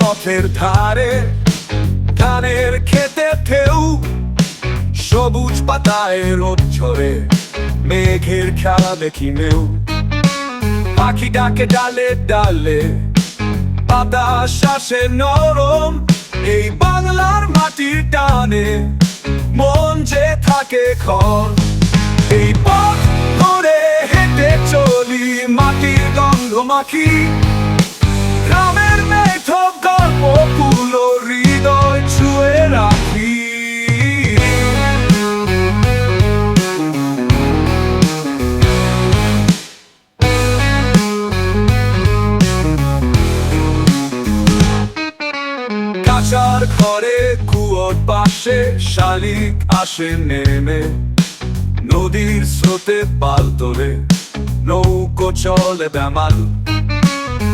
পথের ধারে, ধানের খেতে ঢেউ সবুজ পাতায় রোদ ঝরে, মেঘের খেলা দেখি নেউ পাখি ডাকে, ডালে ডালে, বাতাস আসে নরম, এই বাংলার মাটির টানে, মন যে থাকে খর। এই পথ ধরে হেঁটে চলি, মাটির গন্ধ মাখি মেঠো গল্প হৃদয় ছুঁয়ে রাখি কাঁচার ঘরে কুয়োর পাশে শালিক আসে নেমে। নদীর স্রোতে পাল তোলে, নৌকো চলে বেমাল।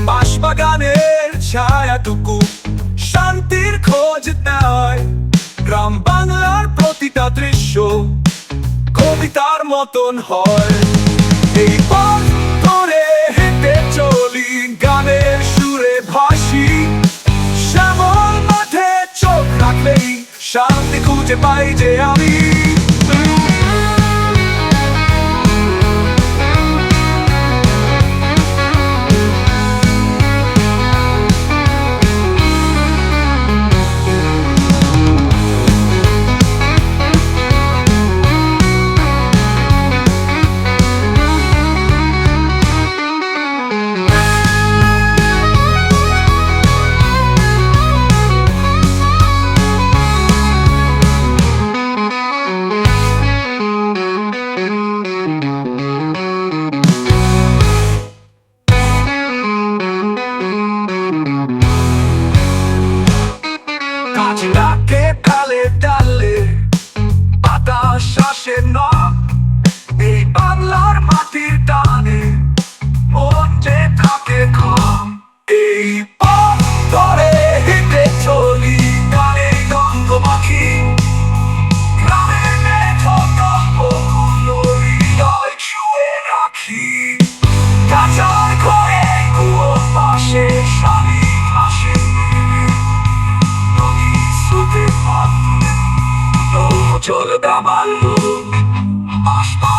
বাঁশবাগানের ছায়াটুকু শান্তির খোঁজ নেয়। গ্রাম বাংলার প্রতিটা দৃশ্য কবিতার মতন হয়। এই পথ ধরে হেঁটে চলি, গানের সুরে ভাসি। শ্যামল মাঠে চোখ রাখলেই শান্তি খুঁজে পাই যে আমি। ডাকে ডালে ডালে বাতাস আসে না। এই বাংলার মাটির টানে চলবে আমার। মুখ